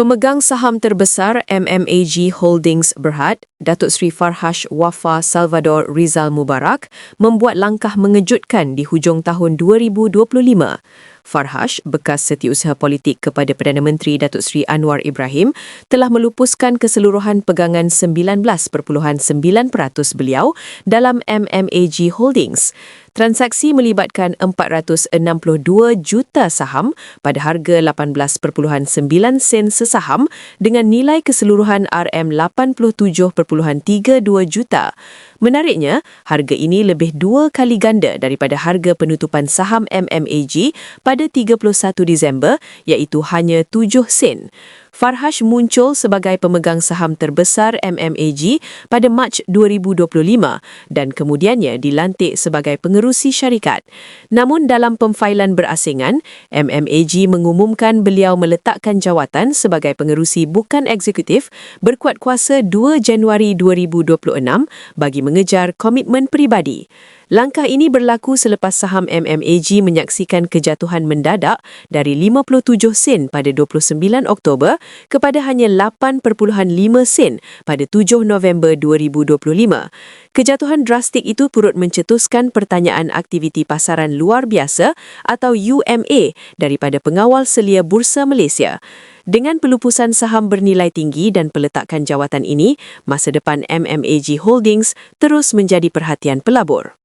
Pemegang saham terbesar MMAG Holdings Berhad, Datuk Seri Farhash Wafa Salvador Rizal Mubarak, membuat langkah mengejutkan di hujung tahun 2025. Farhash, bekas setiausaha politik kepada Perdana Menteri Datuk Seri Anwar Ibrahim, telah melupuskan keseluruhan pegangan 19.9% beliau dalam MMAG Holdings. Transaksi melibatkan 462 juta saham pada harga 18.9 sen sesaham dengan nilai keseluruhan RM87.32 juta. Menariknya, harga ini lebih dua kali ganda daripada harga penutupan saham MMAG pada 31 Disember iaitu hanya 7 sen. Farhash muncul sebagai pemegang saham terbesar MMAG pada Mac 2025 dan kemudiannya dilantik sebagai pengerusi syarikat. Namun dalam pemfailan berasingan, MMAG mengumumkan beliau meletakkan jawatan sebagai pengerusi bukan eksekutif berkuat kuasa 2 Januari 2026 bagi mengejar komitmen peribadi. Langkah ini berlaku selepas saham MMAG menyaksikan kejatuhan mendadak dari 57 sen pada 29 Oktober kepada hanya 8.5 sen pada 7 November 2025. Kejatuhan drastik itu turut mencetuskan pertanyaan aktiviti pasaran luar biasa atau UMA daripada pengawal selia Bursa Malaysia. Dengan pelupusan saham bernilai tinggi dan peletakan jawatan ini, masa depan MMAG Holdings terus menjadi perhatian pelabur.